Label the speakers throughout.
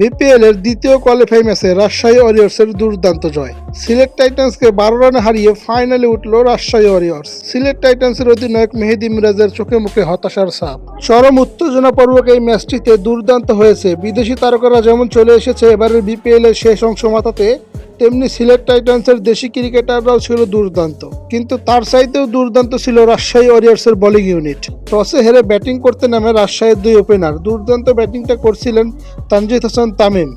Speaker 1: BPL এর দ্বিতীয় qualify ম্যাচে রাজশাহী ওয়ারিয়র্সের দুর্দান্ত জয়। সিলেট টাইটান্সকে বারো রানে হারিয়ে ফাইনালে উঠল রাজশাহী ওয়ারিয়র্স সিলেট টাইটান্সের অধিনায়ক মেহেদি মিরাজের চোখে মুখে হতাশার সাপ চরম উত্তেজনাপূর্বক এই ম্যাচটিতে দুর্দান্ত হয়েছে। বিদেশি তারকারা যেমন চলে এসেছে, এবারের বিপিএল এর শেষ অংশ মাথাতে তেমনি সিলেট টাইটান্সের দেশি ক্রিকেটাররাও ছিল দুর্দান্ত। কিন্তু তার চাইতেও দুর্দান্ত ছিল রাজশাহী ওয়ারিয়ার্সের বোলিং ইউনিট। টসে হেরে ব্যাটিং করতে নামে রাজশাহীর দুই ওপেনার। দুর্দান্ত ব্যাটিংটা করছিলেন তানজিদ হাসান তামিম।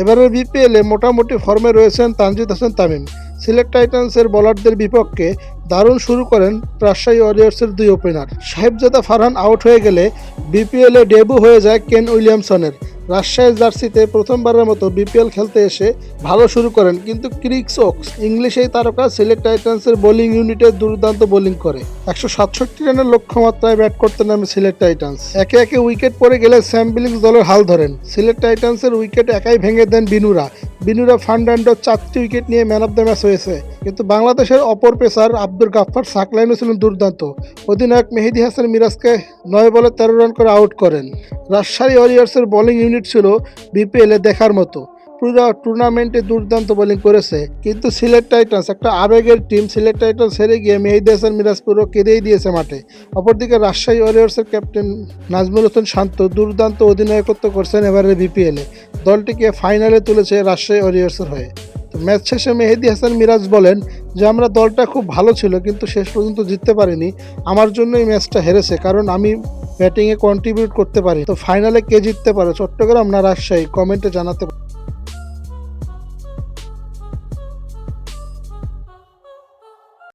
Speaker 1: এবারের বিপিএলে মোটামুটি ফর্মে রয়েছেন তানজিদ হাসান তামিম। সিলেট টাইটান্সের বোলারদের বিপক্ষে দারুণ শুরু করেন রাজশাহী ওয়ারিয়ার্সের দুই ওপেনার। সাহেবজাদা ফারহান আউট হয়ে গেলে বিপিএলে ডেবু হয়ে যায় কেন উইলিয়ামসনের। রাজশাহী জার্সিতে প্রথমবারের মতো বিপিএল খেলতে এসে ভালো শুরু করেন, কিন্তু ক্রিক্স ওক্স, ইংলিশ এই তারকা সিলেট টাইটান্সের বোলিং ইউনিটে দুর্দান্ত বোলিং করে। একশো সাতষট্টি রানের লক্ষ্যমাত্রায় ব্যাট করতে নামে সিলেট টাইটান্স। একে একে উইকেট পড়ে গেলে স্যাম বিলিংস দলের হাল ধরেন। সিলেট টাইটান্সের উইকেট একাই ভেঙে দেন বিনুরা। বিনুরা ফার্নান্ডো চারটি উইকেট নিয়ে ম্যান অফ দ্য ম্যাচ হয়েছে। কিন্তু বাংলাদেশের অপর পেসার আব্দুল গাফফার সাকলাইনও ছিলেন দুর্দান্ত। অধিনায়ক মেহেদি হাসান মিরাজকে নয় বলে তেরো রান করে আউট করেন। রাজশাহী ওয়ারিয়ার্সের বোলিং ইউনিট ছিল বিপিএলে দেখার মতো। টুর্নামেন্টে দুর্দান্ত বোলিং করেছে। কিন্তু সিলেট টাইটান্স একটা আবেগের টিম সিলেট টাইটান্স হেরে গিয়ে মেহেদি হাসান মিরাজ পুরো কেঁদেই দিয়েছে মাঠে। অপরদিকে রাজশাহী ওয়ারিয়ার্সের ক্যাপ্টেন নাজমুল হোসেন শান্ত দুর্দান্ত অধিনায়কত্ব করছেন এবারে বিপিএলে দলটিকে ফাইনালে তুলেছে রাজশাহী ওয়ারিয়ার্সের হয়ে। তো ম্যাচ শেষে মেহেদি হাসান মিরাজ বলেন যে, আমরা দলটা খুব ভালো ছিল, কিন্তু শেষ পর্যন্ত জিততে পারিনি। আমার জন্য এই ম্যাচটা হেরেছে, কারণ আমি ব্যাটিংয়ে কন্ট্রিবিউট করতে পারি তো ফাইনালে কে জিততে পারে? চট্টগ্রাম না রাজশাহী? কমেন্টে জানাতে